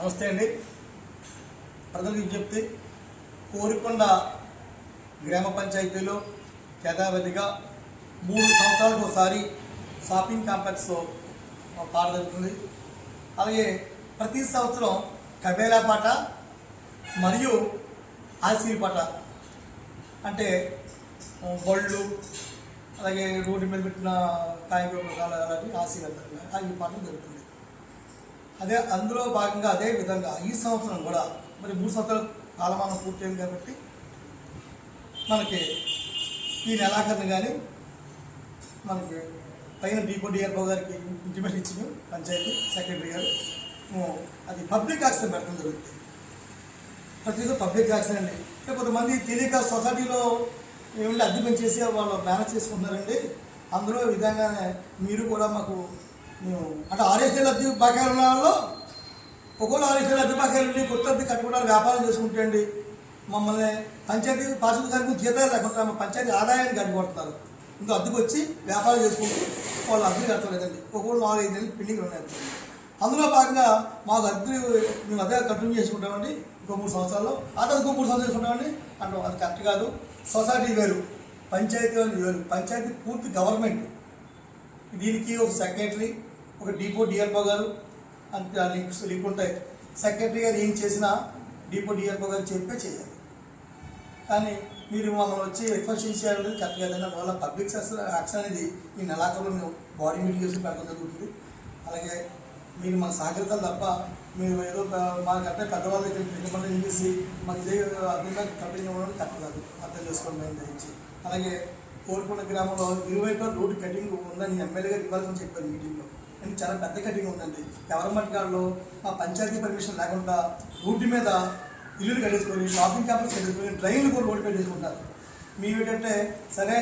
నమస్తే అండి. ప్రజలకు విజ్ఞప్తి. కోరికొండ గ్రామ పంచాయతీలో యథావిధిగా మూడు సంవత్సరాలకు ఒకసారి షాపింగ్ కాంప్లెక్స్ జరుగుతుంది. అలాగే ప్రతి సంవత్సరం కబేలా పాట మరియు ఆసిరి పాట. అంటే బళ్ళు అలాగే రోడ్డు మీద పెట్టిన కాయగూరలు అలాంటివి ఆసిరి అంటారు అవి పాటలు జరుగుతుంది. అదే అందులో భాగంగా అదే విధంగా ఈ సంవత్సరం కూడా మరి మూడు సంవత్సరాల కాలమానం పూర్తయింది కాబట్టి మనకి ఈ నెలాఖరుని కానీ మనకి పైన డీపో డిఆర్ఓ గారికి ఇంటిమేట్ ఇచ్చిన పంచాయతీ సెక్రటరీ గారు. అది పబ్లిక్ యాక్షన్ పెట్టడం జరుగుతుంది. ప్రతిదీ పబ్లిక్ యాక్షన్ అండి. కొంతమంది తెలియక సొసైటీలో ఏమిటి అద్దె పెంచేసి వాళ్ళు మేనేజ్ చేసుకుంటున్నారండి. అందులో విధంగానే మీరు కూడా మాకు అంటే ఆరేసేలు అద్దె బకాయిలు ఉన్న వాళ్ళు ఒక్కొక్క ఆరేసేలు అద్దె బకాయిలు ఉండి కొత్త అద్దె కట్టుకుంటారు వ్యాపారం చేసుకుంటే అండి మమ్మల్ని పంచాయతీ పాసులు కనుక జీతాలు లేకుండా మా పంచాయతీ ఆదాయాన్ని కట్టుకుంటున్నారు ఇంకా అద్దెకు వచ్చి వ్యాపారం చేసుకుంటూ వాళ్ళు అద్దెలు కట్టలేదండి. ఒక్కొక్కరు నాలుగైదు నెలలు పెండింగ్ ఉన్నాయి అందులో భాగంగా మాకు అద్దె మేము అదే కంటిన్యూ చేసుకుంటామండి. ఇంకో మూడు సంవత్సరాల్లో. అదే ఇంకో మూడు సంవత్సరాలు చేసుకుంటామండి. అంటాం అది కరెక్ట్ కాదు. సొసైటీ వేరు పంచాయతీ వేరు. పంచాయతీ పూర్తి గవర్నమెంట్. దీనికి ఒక సెక్రటరీ ఒక డిపో డిఆర్ఓ గారు అంత లింక్స్ లింక్ ఉంటాయి. సెక్రటరీ గారు ఏం చేసినా డిపో డిఆర్ఓ గారు చెప్పే చేయాలి. కానీ మీరు మమ్మల్ని వచ్చి రిక్వెస్ట్ చేయాలని కరెక్ట్ అందువల్ల పబ్లిక్ యాక్షన్ అనేది ఈ నెలాఖరులో మేము బాడీ మీటింగ్ చేసి పెట్టడం జరుగుతుంది. అలాగే మీరు మన సహకరితాలు తప్ప మీరు ఏదో మాకంటే పెద్దవాళ్ళు అంటే పెద్దవాళ్ళ దగ్గర చేసి మాకు ఇదే అర్థంగా కంపెనీ ఇవ్వడం కరెక్ట్ అర్థం చేసుకోండి మేము దయించి అలాగే కోరుకున్న గ్రామంలో ఇరువైపు రోడ్డు కటింగ్ ఉందని ఎమ్మెల్యే గారు ఇవ్వాలని చెప్పారు మీటింగ్లో. అంటే చాలా పెద్ద కటింగ్ ఉందండి. ఎవరి మట్టుకాల్లో మా పంచాయతీ పర్మిషన్ లేకుండా రోడ్డు మీద ఇల్లులు కట్టేసుకొని షాపింగ్ కాంప్లెక్స్ కట్టేసుకొని డ్రైన్లు కూడా రోడ్డు పెట్టేసుకుంటారు మేము ఏంటంటే సరే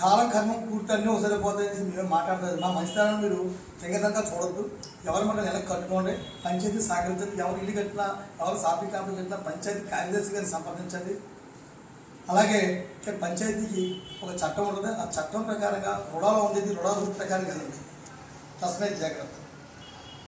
కాలం కర్మం పూర్తి అన్నీ ఒకసారి పోతాయని మేము మాట్లాడతారు మా మంచితనాన్ని మీరు తెగదంగా చూడద్దు. ఎవరి మాట నెలకు కట్టుకోండి. పంచాయతీ సహకరించండి. ఎవరు ఇల్లు కట్టినా ఎవరు షాపింగ్ క్యాంపులు కట్టినా పంచాయతీ కార్యదర్శి గారిని సంప్రదించండి. అలాగే ఇక్కడ పంచాయతీకి ఒక చట్టం ఉంటుంది. ఆ చట్టం ప్రకారంగా రుణాలు ఉండేది రుణాలు ప్రకారం కదండి. తస్మై జాగ్రత్త.